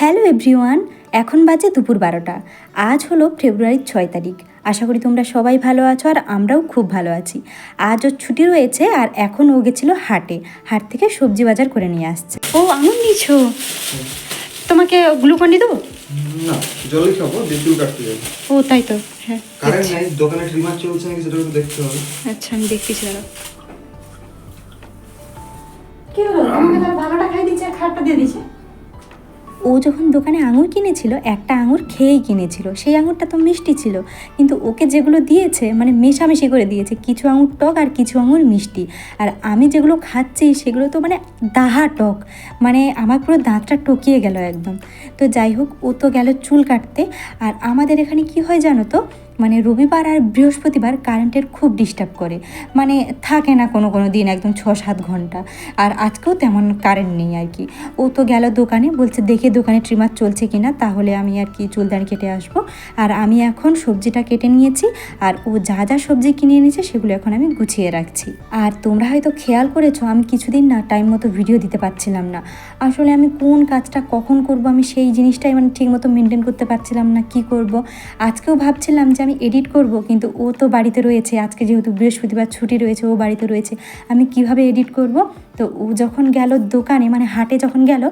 Hello everyone এখন বাজে দুপুর বারোটা। আজ হলো ফেব্রুয়ারির ছয় তারিখ। আশা করি তোমরা সবাই ভালো আছো আর আমরাও খুব ভালো আছি। আজ ওর ছুটি রয়েছে আর এখন ও গেছিল হাটে। হাট থেকে সবজি বাজার করে নিয়ে আসছে। ও আঙুর নিছো তোমাকে গ্লুকন ডি দেবো? না জলই খাব দিয়ে চুল কাটতে যাব। ও তাই তো। হ্যাঁ কারেন্ট নাই দোকানে ট্রিমার চলছে নাকি সেটা একটু দেখতে হবে। আচ্ছা আমি দেখতেছি দাঁড়াও। কি হলো? আমাকে তার ভালোটা খাই দিচ্ছে আর খারাপটা দিয়ে দিচ্ছে ও যখন দোকানে আঙুর কিনেছিল, একটা আঙুর খেয়েই কিনেছিল। সেই আঙুরটা তো মিষ্টি ছিল। কিন্তু ওকে যেগুলো দিয়েছে মানে মেশামেশি করে দিয়েছে, কিছু আঙুর টক আর কিছু আঙুর মিষ্টি। আর আমি যেগুলো খাচ্ছি, সেগুলো তো মানে দাহা টক। মানে আমার পুরো দাঁতটা টকিয়ে গেল একদম। তো যাই হোক, ও তো গেল চুল কাটতে। আর আমাদের এখানে কি হয় জানো তো মানে রবিবার আর বৃহস্পতিবার কারেন্টের খুব ডিস্টার্ব করে। মানে থাকে না কোনো কোনো দিন একদম ছ সাত ঘণ্টা। আর আজকেও তেমন কারেন্ট নেই আর কি। ও তো গেল দোকানে, বলছে দেখে দোকানে ট্রিমার চলছে কি না তাহলে আমি আর কি চুলদানি কেটে আসব। আর আমি এখন সবজিটা কেটে নিয়েছি, আর ও যা যা সবজি কিনে এনেছে সেগুলো এখন আমি গুছিয়ে রাখছি। আর তোমরা হয়তো খেয়াল করেছ, আমি কিছুদিন না টাইম মতো ভিডিও দিতে পারছিলাম না। আসলে আমি কোন কাজটা কখন করব, আমি সেই জিনিসটাই মানে ঠিক মতো মেনটেন করতে পারছিলাম না, কি করব। আজকেও ভাবছিলাম যে আমি এডিট করব, কিন্তু ও তো বাড়িতে রয়েছে। আজকে যেহেতু বৃহস্পতিবার ছুটি রয়েছে, ও বাড়িতে রয়েছে। আমি কীভাবে এডিট করব? তো ও যখন গেল দোকানে মানে হাটে যখন গেল,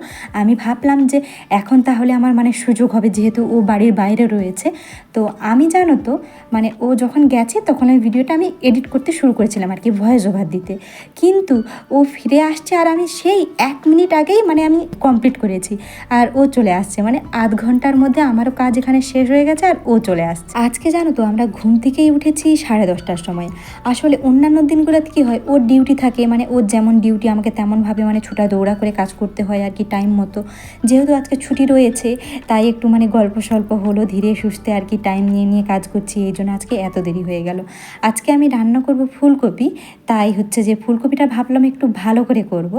আমি ভাবলাম যে এখন তাহলে আমার মানে সুযোগ হবে যেহেতু ও বাড়ির বাইরে রয়েছে। তো আমি জানো তো মানে ও যখন গেছে তখন ওই ভিডিওটা আমি এডিট করতে শুরু করেছিলাম আর কি ভয়েস ওভার দিতে। কিন্তু ও ফিরে আসছে আর আমি সেই এক মিনিট আগেই মানে আমি কমপ্লিট করেছি। আর ও চলে আসছে মানে আধ ঘণ্টার মধ্যে আমারও কাজ এখানে শেষ হয়ে গেছে আর ও চলে আসছে। আজকে জানো তো আমরা ঘুম থেকেই উঠেছি সাড়ে দশটার সময়। আসলে অন্যান্য দিনগুলোতে কী হয়, ওর ডিউটি থাকে মানে ওর যেমন ডিউটি আমাকে তেমনভাবে মানে ছোটা দৌড়া করে কাজ করতে হয় আর কি টাইম মতো। যেহেতু আজকে ছুটি রয়েছে, তাই একটু মানে গল্প স্বল্প হলো, ধীরে সুস্থে আর কি টাইম নিয়ে নিয়ে কাজ করছি, এই জন্য আজকে এত দেরি হয়ে গেল। আজকে আমি রান্না করব ফুলকপি, তাই হচ্ছে যে ফুলকপিটা ভাবলাম একটু ভালো করে করব।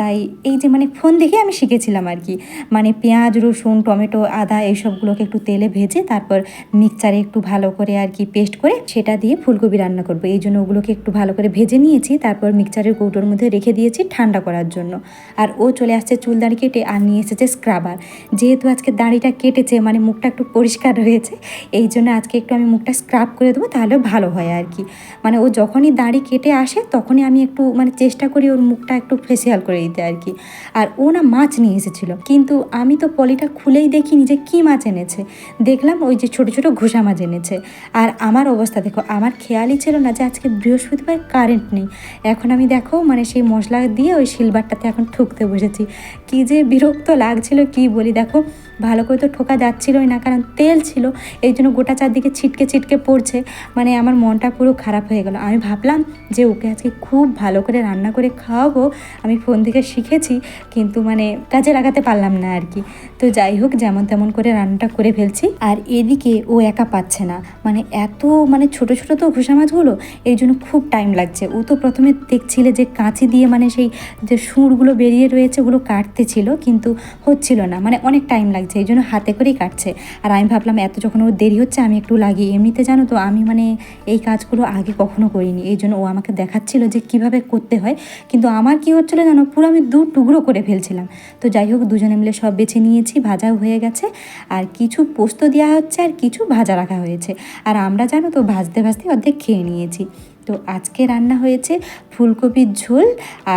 তাই এই যে মানে ফোন দেখে আমি শিখেছিলাম আর কি। মানে পেঁয়াজ, রসুন, টমেটো, আদা এইসবগুলোকে একটু তেলে ভেজে তারপর মিক্সচারে একটু ভালো করে আর কি পেস্ট করে সেটা দিয়ে ফুলকপি রান্না করব। এই জন্য ওগুলোকে একটু ভালো করে ভেজে নিয়েছি, তারপর মিক্সচারের কৌটোর মধ্যে রেখে দিয়েছি। ঠান্ডা করার জন্য। আর ও চলে আসছে চুল দাড়ি কেটে আর নিয়ে এসেছে স্ক্রাবার যেহেতু আজকে দাড়িটা কেটেছে মানে মুখটা একটু পরিষ্কার হয়েছে এই জন্য আজকে একটু আমি মুখটা স্ক্রাব করে দেবো তাহলে ভালো হয় আর কি। মানে ও যখনই দাড়ি কেটে আসে, তখনই আমি একটু মানে চেষ্টা করি ওর মুখটা একটু ফেসিয়াল করে দিতে আর কি। আর ও না মাছ নিয়ে এসেছিল। কিন্তু আমি তো পলিটা খুলেই দেখিনি যে কী মাছ এনেছে। দেখলাম ওই যে ছোটো ছোটো ঘুষা মাছ এনেছে। আর আমার অবস্থা দেখো, আমার খেয়ালই ছিল না যে আজকে বৃহস্পতিবার কারেন্ট নেই। এখন আমি দেখো মানে সেই মশলা দিয়ে ওই সিলভারটাতে এখন ঠুকতে বসেছি। কি যে বিরক্ত লাগছিল কি বলি? দেখো ভালো করে তো ঠোকা যাচ্ছিলই না, কারণ তেল ছিল এই জন্য গোটা চারদিকে ছিটকে ছিটকে পড়ছে মানে আমার মনটা পুরো খারাপ হয়ে গেল। আমি ভাবলাম যে ওকে আজকে খুব ভালো করে রান্না করে খাওয়াবো, আমি ফোন থেকে শিখেছি, কিন্তু মানে কাজে লাগাতে পারলাম না আর কি। তো যাই হোক, যেমন তেমন করে রান্নাটা করে ফেলছি। আর এদিকে ও একা পাচ্ছে না মানে এত মানে ছোট ছোট তো ঘুষা মাছগুলো এই জন্য খুব টাইম লাগছে। ও তো প্রথমে দেখছিলে যে কাঁচি দিয়ে মানে সেই যে সুরগুলো বেরিয়ে রয়েছে, ওগুলো কাটতে ছিল, কিন্তু হচ্ছিল না মানে অনেক টাইম লাগছে। এই জন্য হাতে করেই কাটছে। আর আমি ভাবলাম, এত যখন ওর দেরি হচ্ছে, আমি একটু লাগি এমনিতে জানো তো, আমি মানে এই কাজগুলো আগে কখনো করিনি। এই জন্য ও আমাকে দেখাচ্ছিল যে কীভাবে করতে হয়। কিন্তু আমার কি হচ্ছিল জানো, পুরো আমি দু টুকরো করে ফেলছিলাম। তো যাই হোক, দুজনে মিলে সব বেছে নিয়েছি, ভাজাও হয়ে গেছে। আর কিছু পোস্ত দেওয়া হচ্ছে আর কিছু ভাজা রাখা হয়েছে। আর আমরা জানো তো, ভাজতে ভাজতে অর্ধেক খেয়ে নিয়েছি। তো আজকে রান্না হয়েছে ফুলকপির ঝোল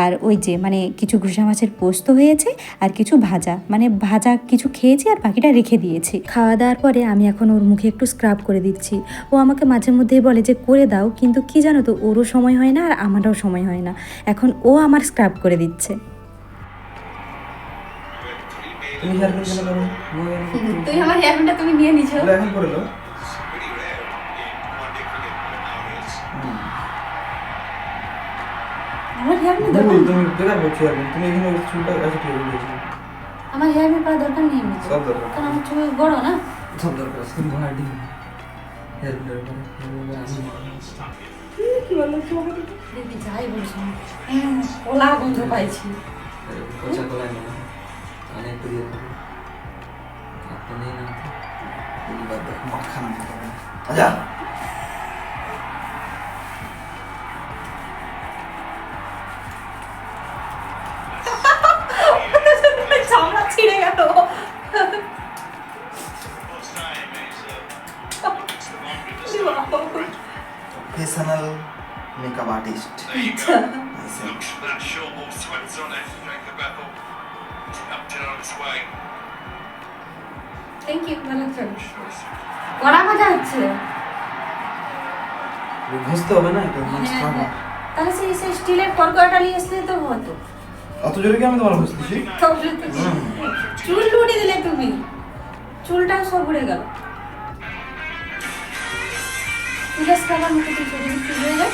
আর ওই যে মানে কিছু ঘুষা মাছের পোস্ত হয়েছে আর কিছু ভাজা। মানে ভাজা কিছু খেয়েছি আর বাকিটা রেখে দিয়েছি। খাওয়া দাওয়ার পরে আমি এখন ওর মুখে একটু স্ক্রাব করে দিচ্ছি। ও আমাকে মাঝে মধ্যেই বলে যে করে দাও কিন্তু কি জানো তো ওরও সময় হয় না আর আমারও সময় হয় না। এখন ও আমার স্ক্রাব করে দিচ্ছে। তুমি আমার হেয়ারপিনটা তুমি নিয়ে নিছো। এখন করে দাও। আমার হেয়ারপিন ভুল তুমি বেকার করছো হেয়ার পিন তুমি এখানে চুলটা আছে ঠিক হয়ে গেছে আমার হেয়ারপিন করার দরকার নেই এমনিতে। সব দরকার কারণ আমার চুল বড় না সব দরকার আছে তুমি ঘোড়া দিন হেয়ার পিনের উপরে কি বললো দিদি যাই বলছো হ্যাঁ ওলা গন্ধ পাইছি কচা কলাই না আনে একটু দিয়ে দেবো আপনি নেই না এবার দেখো মাখা on its way. Thank you ভালো লাগছে মজা হচ্ছে? বুঝতে হবে না এটা হ্যাঁ, হ্যাঁ। তাহলে সেই সেই স্টিলের কড়কড়াটা নিয়ে আসলে তো হতো। অত জোরে কি আমি তোমার বুঝতেছি চুল উড়ে দিলে তুমি। চুলটাও সব উড়ে গেল। খাবার হয়ে যায়।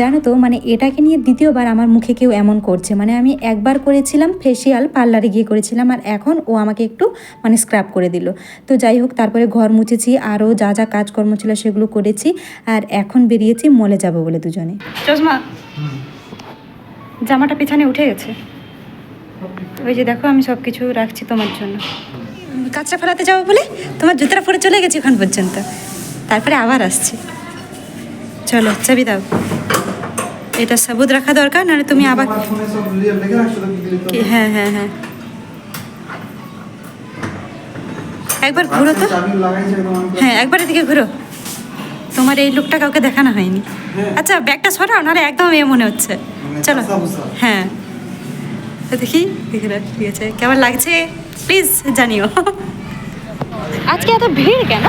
জানো তো মানে এটাকে নিয়ে দ্বিতীয়বার আমার মুখে কেউ এমন করছে। মানে আমি একবার করেছিলাম ফেসিয়াল পার্লারে গিয়ে করেছিলাম আর এখন ও আমাকে একটু মানে স্ক্রাব করে দিল। তো যাই হোক তারপরে ঘর মুছেছি আরও যা যা কাজকর্ম ছিল সেগুলো করেছি আর এখন বেরিয়েছি মলে যাব বলে দুজনে। চশমা? জামাটা পেছনে উঠে গেছে। ওই যে দেখো আমি সব কিছু রাখছি তোমার জন্য। কাঁচটা ফেলাতে যাব বলে তোমার জুতোটা পরে চলে গেছি ওখান পর্যন্ত। তারপরে আবার আসছি। চলো চাবি দাও। এটা সাবুত রাখা দরকার নাহলে তুমি আবার? হ্যাঁ হ্যাঁ হ্যাঁ। একবার ঘুরো তো। আমি হ্যাঁ একবার এদিকে ঘুরো। তোমার এই লুকটা কাউকে দেখানো হয়নি। হ্যাঁ। আচ্ছা ব্যাগটা সরাও নাহলে একদম এ মনে হচ্ছে। মানে চলো। হ্যাঁ। দেখি দেখি ঠিক আছে। কেমন লাগছে? প্লিজ জানিও। আজকে এত ভিড় কেন?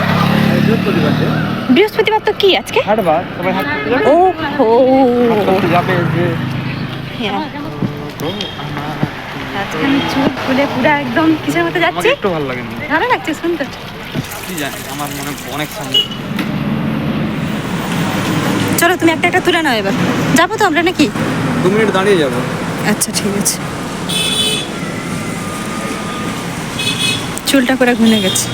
বৃহস্পতিবার তো কি আজকে? ও হ্যাঁ। আজকে আমি চুল খুলে পুরো একদম কিসের মতো যাচ্ছি? একটু ভালো লাগে ভালো লাগছে আমার মনে অনেক চলো তুমি একটা একটা তুলে নাও এবার। যাব তো আমরা নাকি? দু মিনিট দাঁড়িয়ে যাব। আচ্ছা ঠিক আছে। চুলটা করে ঘুনে গেছে।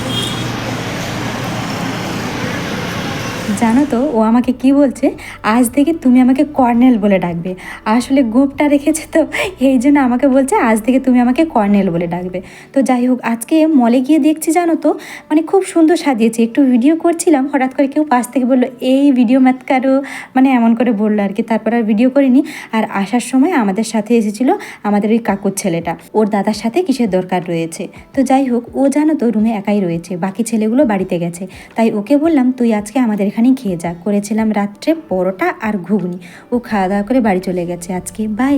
জানো তো, ও আমাকে কি বলছে? আজ থেকে তুমি আমাকে কর্নেল বলে ডাকবে। আসলে গোপটা রেখেছে তো, এই জন্য আমাকে বলছে আজ থেকে তুমি আমাকে কর্নেল বলে ডাকবে। তো যাই হোক, আজকে মলে গিয়ে দেখছি জানো তো মানে খুব সুন্দর সাজিয়েছে। একটু ভিডিও করছিলাম, হঠাৎ করে কেউ পাশ থেকে বলল, এই ভিডিও মাত কারও? মানে এমন করে বলল আর কি, তারপর আর ভিডিও করিনি। আর আসার সময় আমাদের সাথে এসেছিল আমাদের ওই কাকুর ছেলেটা। ওর দাদার সাথে কিসের দরকার রয়েছে? তো যাই হোক, ও জানো তো রুমে একাই রয়েছে, বাকি ছেলেগুলো বাড়িতে গেছে। তাই ওকে বললাম, তুই আজকে আমাদের এখানেই খেয়ে যা। করেছিলাম রাত্রে পরোটা আর ঘুগনি। ও খাওয়া দাওয়া করে বাড়ি চলে গেছে আজকে। বাই